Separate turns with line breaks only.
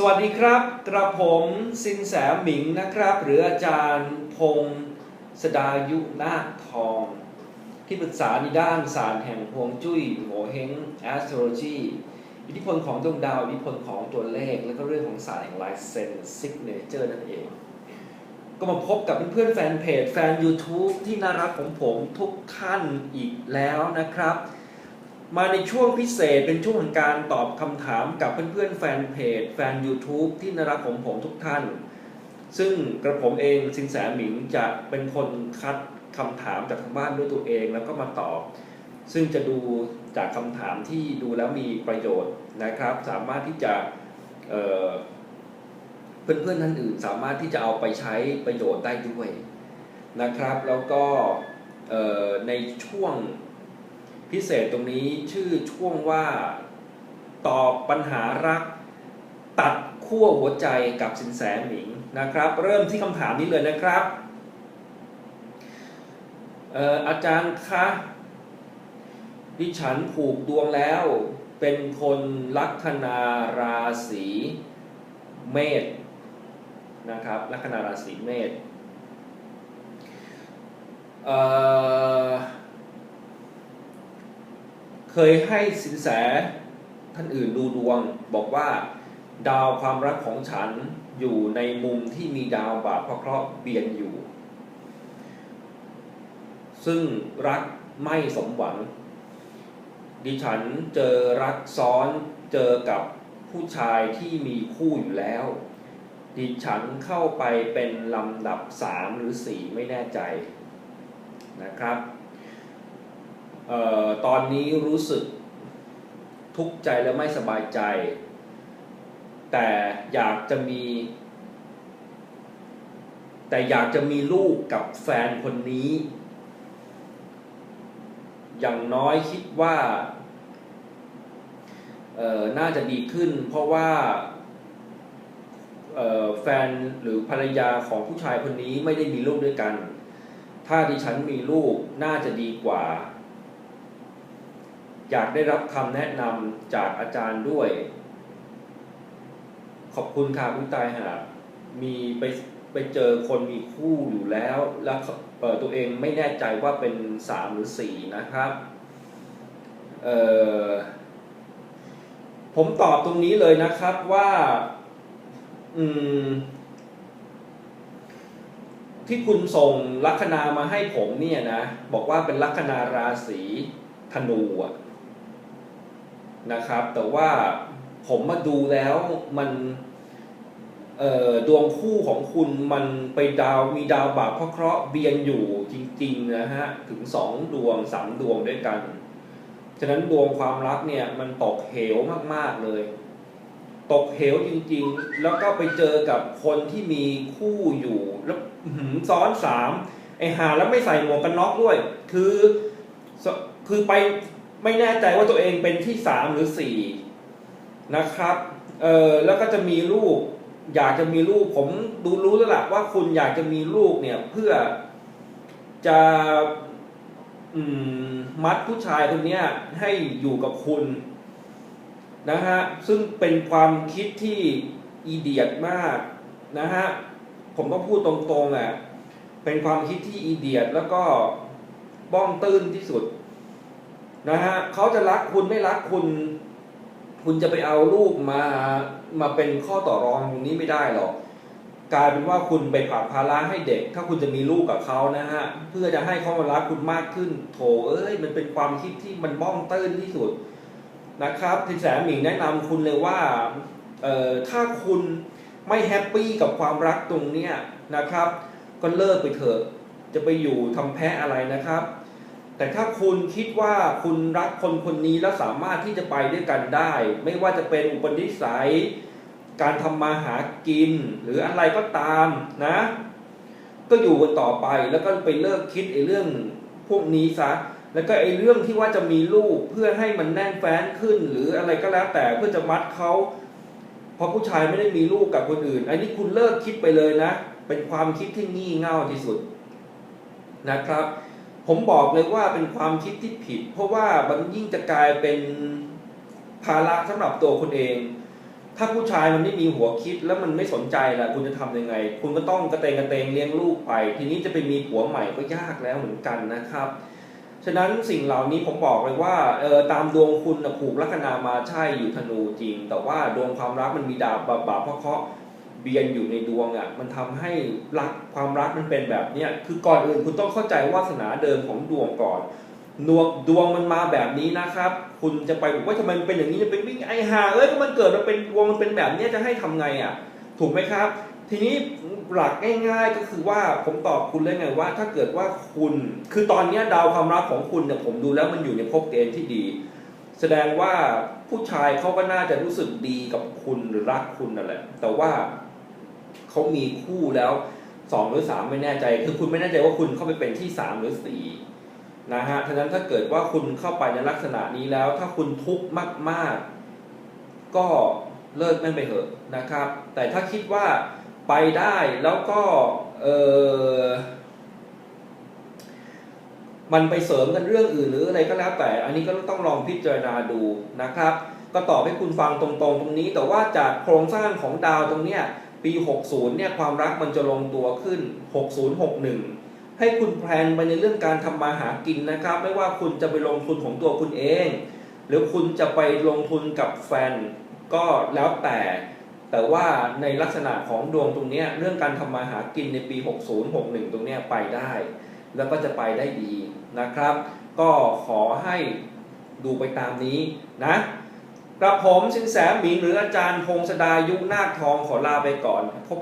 สวัสดีครับ กระผมสินแสหมิงนะครับ หรืออาจารย์พงศ์สดายุนาคทอง ที่ปรึกษาในด้านศาสตร์แห่งฮวงจุ้ยโงเฮง astrology อิทธิพลของดวงดาวอิทธิพลของตัวเลข และก็เรื่องของศาสตร์แห่งลายเซ็น signature นั่นเอง ก็มาพบกับเพื่อนๆแฟนเพจ แฟน YouTube ที่น่ารักของผมทุกท่านอีกแล้วนะครับ มาในช่วงพิเศษเป็นช่วงของการตอบคำถามกับเพื่อนๆ แฟนเพจ แฟน YouTube ที่น่ารักของผมทุกท่าน ซึ่งกระผมเองสินแสหมิงจะเป็นคนคัดคำถามจากทางบ้านด้วยตัวเองแล้วก็มาตอบ ซึ่งจะดูจากคำถามที่ดูแล้วมีประโยชน์นะครับ สามารถที่จะเอ่อเพื่อนๆท่านอื่น สามารถที่จะเอาไปใช้ประโยชน์ได้ด้วยนะครับ แล้วก็ในช่วง พิเศษตรงนี้ชื่อช่วงว่าตอบปัญหารัก ตัดขั้วหัวใจกับสินแสหมิงนะครับ เริ่มที่คำถามนี้เลยนะครับเอ่ออาจารย์คะดิฉันผูกดวงแล้ว เป็นคนลัคนาราศีเมษนะครับลัคนาราศีเมษเอ่อ เคยให้สินแสท่านอื่นดูดวง บอกว่าดาวความรักของฉันอยู่ในมุมที่มีดาวบาปพระเคราะห์เบียนอยู่ ซึ่งรักไม่สมหวัง ดิฉันเจอรักซ้อนเจอกับผู้ชายที่มีคู่อยู่แล้ว ดิฉันเข้าไปเป็นลำดับสามหรือสี่ไม่แน่ใจนะครับ ตอนนี้รู้สึกทุกข์ใจและไม่สบายใจ แต่อยากจะมี แต่อยากจะมีลูกกับแฟนคนนี้ อย่างน้อยคิดว่าออน่าจะดีขึ้น เพราะว่าแฟนหรือภรรยาของผู้ชายคนนี้ไม่ได้มีลูกด้วยกัน ถ้าดิฉันมีลูกน่าจะดีกว่า อยากได้รับคำแนะนำจากอาจารย์ด้วย ขอบคุณค่ะคุณตายหามีไปไปเจอคนมีคู่อยู่แล้ว แล้วเอ่อตัวเองไม่แน่ใจว่าเป็นสามหรือสี่นะครับเออผมตอบตรงนี้เลยนะครับว่า อืม ที่คุณส่งลัคนามาให้ผมเนี่ยนะ บอกว่าเป็นลัคนาราศีธนูอะ นะครับ แต่ว่าผมมาดูแล้วมันดวงคู่ของคุณมันไปดาวมีดาวบาปพระเคราะห์เบียนอยู่จริงๆนะฮะถึงสองดวงสามดวงด้วยกัน ฉะนั้นดวงความรักเนี่ยมันตกเหวมากๆเลย ตกเหวจริงๆ แล้วก็ไปเจอกับคนที่มีคู่อยู่แล้วหือซ้อนสามไอหาแล้วไม่ใส่หมวกกันน็อกด้วย คือคือไป ไม่แน่ใจว่าตัวเองเป็นที่สามหรือสี่นะครับ เออแล้วก็จะมีลูก อยากจะมีลูก ผมดูรู้แล้วล่ะว่าคุณอยากจะมีลูกเนี่ยเพื่อจะมมัดผู้ชายคนนี้ให้อยู่กับคุณนะฮะ ซึ่งเป็นความคิดที่อีเดียดมากนะฮะ ผมก็พูดตรงๆอะ เป็นความคิดที่อีเดียดแล้วก็บ้องตื้นที่สุด นะฮะเขาจะรักคุณไม่รักคุณ คุณจะไปเอาลูกมามาเป็นข้อต่อรองตรงนี้ไม่ได้หรอกกลายเป็นว่าคุณไปผลักภาระให้เด็ก ถ้าคุณจะมีลูกกับเขานะฮะเพื่อจะให้เขามารักคุณมากขึ้น โถเอ้ยมันเป็นความคิดที่มันบ้องตื้นที่สุดนะครับทิแสหมิงแนะนำคุณเลยว่าเอ่อถ้าคุณไม่แฮปปี้กับความรักตรงเนี้ยนะครับ ก็เลิกไปเถอะจะไปอยู่ทำแพ้อะไรนะครับ แต่ถ้าคุณคิดว่าคุณรักคนคนนี้แล้วสามารถที่จะไปด้วยกันได้ ไม่ว่าจะเป็นอุปนิสัย การทำมาหากิน หรืออะไรก็ตามนะ ก็อยู่กันต่อไปแล้วก็ไปเลิกคิดไอ้เรื่องพวกนี้ซะแล้วก็ไอ้เรื่องที่ว่าจะมีลูกเพื่อให้มันแน่นแฟ้นขึ้น หรืออะไรก็แล้วแต่เพื่อจะมัดเขาเพราะผู้ชายไม่ได้มีลูกกับคนอื่นอันนี้คุณเลิกคิดไปเลยนะ เป็นความคิดที่งี่เง่าที่สุดนะครับ ผมบอกเลยว่าเป็นความคิดที่ผิด เพราะว่ามันยิ่งจะกลายเป็นภาระสำหรับตัวคุณเอง ถ้าผู้ชายมันไม่มีหัวคิดแล้วมันไม่สนใจล่ะคุณจะทำยังไง คุณก็ต้องกระเตงกระเตงเลี้ยงลูกไป ทีนี้จะไปมีผัวใหม่ก็ยากแล้วเหมือนกันนะครับฉะนั้นสิ่งเหล่านี้ผมบอกเลยว่าเออตามดวงคุณนะผูกลัคนามาใช่อยู่ธนูจริง แต่ว่าดวงความรักมันมีดาวบาบาเพราะเคาะ เบียนอยู่ในดวงอะมันทำให้รักความรักมันเป็นแบบเนี้ยคือก่อนอื่นคุณต้องเข้าใจวาสนาเดิมของดวงก่อนดวงดวงมันมาแบบนี้นะครับ คุณจะไปบอกว่าทำไมมันเป็นอย่างนี้จะเป็นวิ่งไอหาเอ้ยก็มันเกิดมาเป็นดวงมันเป็นแบบเนี้ยจะให้ทำไงอะ ถูกไหมครับ ทีนี้หลักง่าย ๆก็คือว่าผมตอบคุณเลยไงว่า ถ้าเกิดว่าคุณคือตอนนี้ดาวความรักของคุณเนี่ยผมดูแล้วมันอยู่ในภพเกณฑ์ที่ดี แสดงว่าผู้ชายเขาก็น่าจะรู้สึกดีกับคุณหรือรักคุณนั่นแหละ แต่ว่า เขามีคู่แล้วสองหรือสามไม่แน่ใจ คือคุณไม่แน่ใจว่าคุณเข้าไปเป็นที่สามหรือสี่นะฮะฉะนั้นถ้าเกิดว่าคุณเข้าไปในลักษณะนี้แล้ว ถ้าคุณทุกข์มาก ๆ ก็เลิกแม่ไปเถอะนะครับ แต่ถ้าคิดว่าไปได้แล้วก็เออมันไปเสริมกันเรื่องอื่นหรืออะไรก็แล้วแต่ อันนี้ก็ต้องลองพิจารณาดูนะครับ ก็ตอบให้คุณฟังตรงๆตรงนี้ แต่ว่าจากโครงสร้างของดาวตรงเนี้ย ปี 60 เนี่ยความรักมันจะลงตัวขึ้น 6061 ให้คุณแพลนไปในเรื่องการทำมาหากินนะครับ ไม่ว่าคุณจะไปลงทุนของตัวคุณเอง หรือคุณจะไปลงทุนกับแฟนก็แล้วแต่ แต่ว่าในลักษณะของดวงตรงนี้เรื่องการทำมาหากินในปี 60 61 ตรงนี้ไปได้ แล้วก็จะไปได้ดีนะครับ ก็ขอให้ดูไปตามนี้นะ กระผมสินแสหมิงหรืออาจารย์พงศดายุนาคทองขอลาไปก่อนพบกัน